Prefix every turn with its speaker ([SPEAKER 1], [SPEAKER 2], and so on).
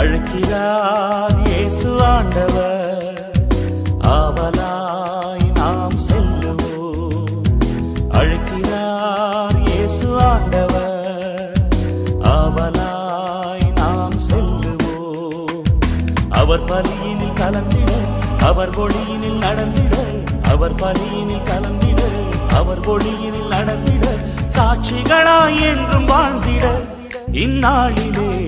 [SPEAKER 1] அழைக்கிறார் இயேசு ஆண்டவர். ஆவலாய் நாம் செல்லுவோம். அழைக்கிறார் இயேசு ஆண்டவர். ஆவலாய் நாம் செல்லுவோம். அவர் பலியினில் கலந்திட அவர் ஒளியினில் நடந்திட. அவர் பலியினில் கலந்திட அவர் ஒளியினில் நடந்திட. சாட்சிகளாய் என்றும் வாழ்ந்திட. இந்நாளிலே